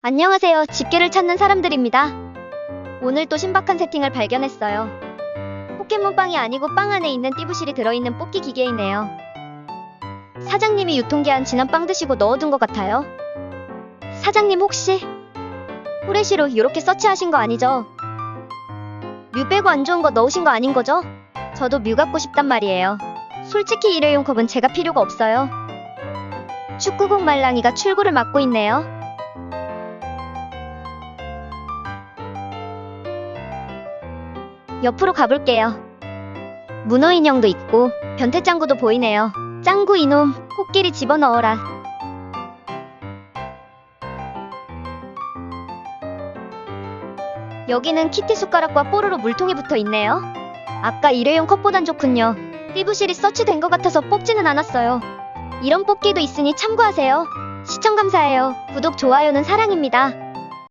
안녕하세요. 집게를 찾는 사람들입니다. 오늘 또 신박한 세팅을 발견했어요. 포켓몬빵이 아니고 빵 안에 있는 띠부실이 들어있는 뽑기 기계이네요. 사장님이 유통기한 지난 빵 드시고 넣어둔 것 같아요. 사장님 혹시 후레쉬로 이렇게 서치하신 거 아니죠? 뮤 빼고 안 좋은 거 넣으신 거 아닌 거죠? 저도 뮤 갖고 싶단 말이에요. 솔직히 일회용 컵은 제가 필요가 없어요. 축구공 말랑이가 출구를 막고 있네요. 옆으로 가볼게요. 문어 인형도 있고 변태 짱구도 보이네요. 짱구 이놈, 코끼리 집어넣어라. 여기는 키티 숟가락과 뽀로로 물통이 붙어 있네요. 아까 일회용 컵보단 좋군요. 띠부실이 서치된 것 같아서 뽑지는 않았어요. 이런 뽑기도 있으니 참고하세요. 시청 감사해요. 구독, 좋아요는 사랑입니다.